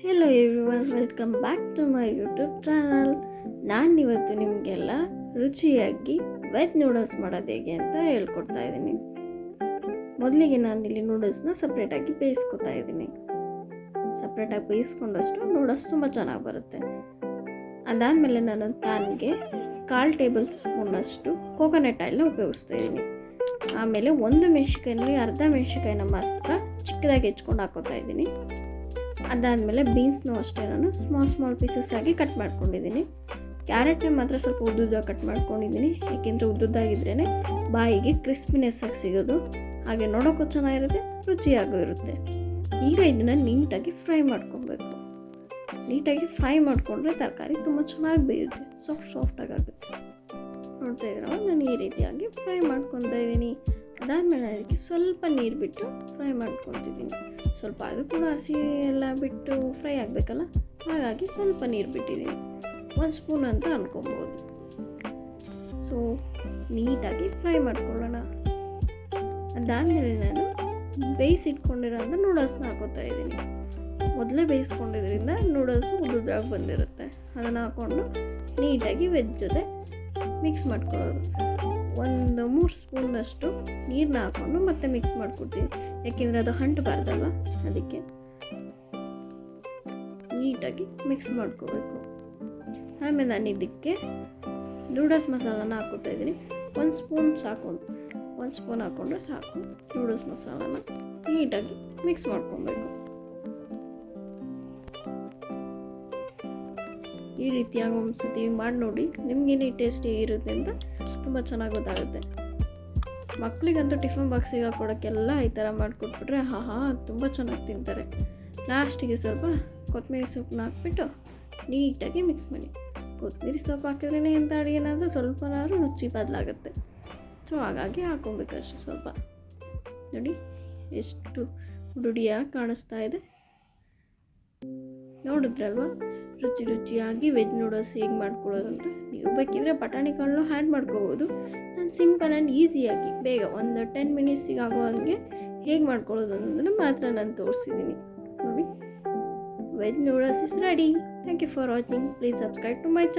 Hello everyone welcome back to my YouTube channel ನಾನು ಇವತ್ತು ನಿಮಗೆಲ್ಲ ರುಚಿಯಾಗಿ ವೆಜ್ ನೂಡಲ್ಸ್ ಮಾಡೋದು ಹೇಗೆ ಅಂತ ಹೇಳ್ಕೊಡ್ತಾ ಇದ್ದೀನಿ ಮೊದಲಿಗೆ ನಾನು ಇಲ್ಲಿ ನೂಡಲ್ಸ್ನ ಸಪ್ರೇಟಾಗಿ ಬೇಯಿಸ್ಕೊತಾ ಇದ್ದೀನಿ ಸಪ್ರೇಟಾಗಿ ಬೇಯಿಸ್ಕೊಂಡಷ್ಟು ನೂಡಲ್ಸ್ ತುಂಬ ಚೆನ್ನಾಗಿ ಬರುತ್ತೆ. ಅದಾದಮೇಲೆ ನಾನೊಂದು ಪ್ಯಾನ್ಗೆ ಕಾಲು ಟೇಬಲ್ ಸ್ಪೂನಷ್ಟು ಕೋಕೋನಟ್ ಆಯಿಲ್ನ ಉಪಯೋಗಿಸ್ತಾ ಇದ್ದೀನಿ ಆಮೇಲೆ ಒಂದು ಮೆಣಸಿನ್ಕಾಯಿನಲ್ಲಿ ಅರ್ಧ ಮೆಣಸಿಕಾಯಿನ ಮಾತ್ರ ಚಿಕ್ಕದಾಗಿ ಹೆಚ್ಕೊಂಡು ಹಾಕೋತಾ ಇದ್ದೀನಿ ಅದಾದಮೇಲೆ ಬೀನ್ಸ್ನೂ ಅಷ್ಟೇ ನಾನು ಸ್ಮಾಲ್ ಸ್ಮಾಲ್ ಪೀಸಸ್ ಆಗಿ ಕಟ್ ಮಾಡ್ಕೊಂಡಿದ್ದೀನಿ. ಕ್ಯಾರೆಟ್ನ ಮಾತ್ರ ಸ್ವಲ್ಪ ಉದ್ದುದ್ದಾಗ ಕಟ್ ಮಾಡ್ಕೊಂಡಿದ್ದೀನಿ. ಏಕೆಂದರೆ ಉದ್ದುದ್ದಾಗಿದ್ರೇ ಬಾಯಿಗೆ ಕ್ರಿಸ್ಪಿನೆಸ್ ಆಗಿ ಸಿಗೋದು. ಹಾಗೆ ನೋಡೋಕ್ಕೂ ಚೆನ್ನಾಗಿರುತ್ತೆ, ರುಚಿಯಾಗೂ ಇರುತ್ತೆ. ಈಗ ಇದನ್ನು ನೀಟಾಗಿ ಫ್ರೈ ಮಾಡ್ಕೊಬೇಕು. ನೀಟಾಗಿ ಫ್ರೈ ಮಾಡಿಕೊಂಡ್ರೆ ತರಕಾರಿ ತುಂಬ ಚೆನ್ನಾಗಿ ಬೇಯುತ್ತೆ. ಸಾಫ್ಟ್ ಸಾಫ್ಟಾಗಿ ಆಗುತ್ತೆ. ನೋಡ್ತಾ ಇದ್ದೀರಲ್ಲ ನಾನು ಈ ರೀತಿಯಾಗಿ ಫ್ರೈ ಮಾಡ್ಕೊತಾ ಇದ್ದೀನಿ. ಅದಾದಮೇಲೆ ಅದಕ್ಕೆ ಸ್ವಲ್ಪ ನೀರು ಬಿಟ್ಟು ಫ್ರೈ ಮಾಡ್ಕೊತಿದ್ದೀನಿ ಸ್ವಲ್ಪ ಅದು ಕೂಡ ಹಸಿ ಎಲ್ಲ ಬಿಟ್ಟು ಫ್ರೈ ಆಗಬೇಕಲ್ಲ? ಹಾಗಾಗಿ ಸ್ವಲ್ಪ ನೀರು ಬಿಟ್ಟಿದ್ದೀನಿ. ಒಂದು ಸ್ಪೂನ್ ಅಂತ ಅನ್ಕೊಬೋದು. ಸೊ ನೀಟಾಗಿ ಫ್ರೈ ಮಾಡ್ಕೊಳ್ಳೋಣ. ಅದಾದಮೇಲೆ ನಾನು ಬೇಯಿಸಿಟ್ಕೊಂಡಿರೋಂಥ ನೂಡಲ್ಸ್ನ ಹಾಕೋತಾ ಇದ್ದೀನಿ. ಮೊದಲೇ ಬೇಯಿಸ್ಕೊಂಡಿದ್ರಿಂದ ನೂಡಲ್ಸು ಉದುದ್ರಾಗಿ ಬಂದಿರುತ್ತೆ. ಅದನ್ನು ಹಾಕ್ಕೊಂಡು ನೀಟಾಗಿ ವೆಜ್ ಜೊತೆ ಮಿಕ್ಸ್ ಮಾಡ್ಕೊಳ್ಳೋದು. ಒಂದು ಮೂರು ಸ್ಪೂನಷ್ಟು ನೀರನ್ನ ಹಾಕ್ಕೊಂಡು ಮತ್ತೆ ಮಿಕ್ಸ್ ಮಾಡ್ಕೊಡ್ತೀನಿ ಯಾಕೆಂದರೆ ಅದು ಅಂಟಬಾರ್ದಲ್ವ ಅದಕ್ಕೆ ನೀಟಾಗಿ ಮಿಕ್ಸ್ ಮಾಡ್ಕೋಬೇಕು. ಆಮೇಲೆ ನಾನು ಇದಕ್ಕೆ ನೂಡಲ್ಸ್ ಮಸಾಲಾನ ಹಾಕೋತಾ ಇದ್ದೀನಿ. ಒಂದು ಸ್ಪೂನ್ ಸಾಕು ಒಂದು ಸ್ಪೂನ್ ಹಾಕ್ಕೊಂಡ್ರೆ ಸಾಕು ನೂಡಲ್ಸ್ ಮಸಾಲಾನ. ನೀಟಾಗಿ ಮಿಕ್ಸ್ ಮಾಡ್ಕೊಬೇಕು. ಈ ರೀತಿಯಾಗಿ ಒಂದು ಸತಿ ಮಾಡಿ ನೋಡಿ. ನಿಮಗೇನೇ ಟೇಸ್ಟಿ ಇರುತ್ತೆ ಅಂತ ತುಂಬ ಚೆನ್ನಾಗಿ ಗೊತ್ತಾಗುತ್ತೆ. ಮಕ್ಕಳಿಗಂತೂ ಟಿಫನ್ ಬಾಕ್ಸಿಗೆ ಹಾಕೊಡೋಕ್ಕೆಲ್ಲ ಈ ಥರ ಮಾಡಿಕೊಟ್ಬಿಟ್ರೆ ಹಾ ಹಾ ತುಂಬ ಚೆನ್ನಾಗಿ ತಿಂತಾರೆ. ಲಾಸ್ಟಿಗೆ ಸ್ವಲ್ಪ ಕೊತ್ತಂಬರಿ ಸೊಪ್ಪನ್ನ ಹಾಕ್ಬಿಟ್ಟು ನೀಟಾಗಿ ಮಿಕ್ಸ್ ಮಾಡಿ. ಕೊತ್ತಂಬರಿ ಸೊಪ್ಪು ಹಾಕಿದ್ರೇ ಎಂಥ ಅಡುಗೆನಾದರೂ ಸ್ವಲ್ಪನಾದ್ರೂ ರುಚಿ ಬದಲಾಗುತ್ತೆ. ಸೊ, ಹಾಗಾಗಿ ಹಾಕೊಬೇಕಷ್ಟೆ ಸ್ವಲ್ಪ. ನೋಡಿ, ಎಷ್ಟು ರುಡಿಯಾಗಿ ಕಾಣಿಸ್ತಾ ಇದೆ. ನೋಡಿದ್ರಲ್ವ? ರುಚಿ ರುಚಿಯಾಗಿ ವೆಜ್ ನೂಡಲ್ಸ್ ಹೇಗೆ ಮಾಡ್ಕೊಳ್ಳೋದು ಅಂತ ನೀವು ಬೇಕಿದ್ರೆ ಬಟಾಣಿ ಕಾಳನ್ನು ಹ್ಯಾಡ್ ಮಾಡ್ಕೋಬೋದು. ನಾನು ಸಿಂಪಲ್ ಆ್ಯಂಡ್ ಈಸಿಯಾಗಿ ಬೇಗ ಒಂದು ಟೆನ್ ಮಿನಿಟ್ಸಿಗೆ ಆಗೋ ಹಾಗೆ ಹೇಗೆ ಮಾಡ್ಕೊಳ್ಳೋದು ಅನ್ನೋದನ್ನು ಮಾತ್ರ ನಾನು ತೋರಿಸಿದ್ದೀನಿ ನೋಡಿ, veg noodles is ready thank you for watching please subscribe to my channel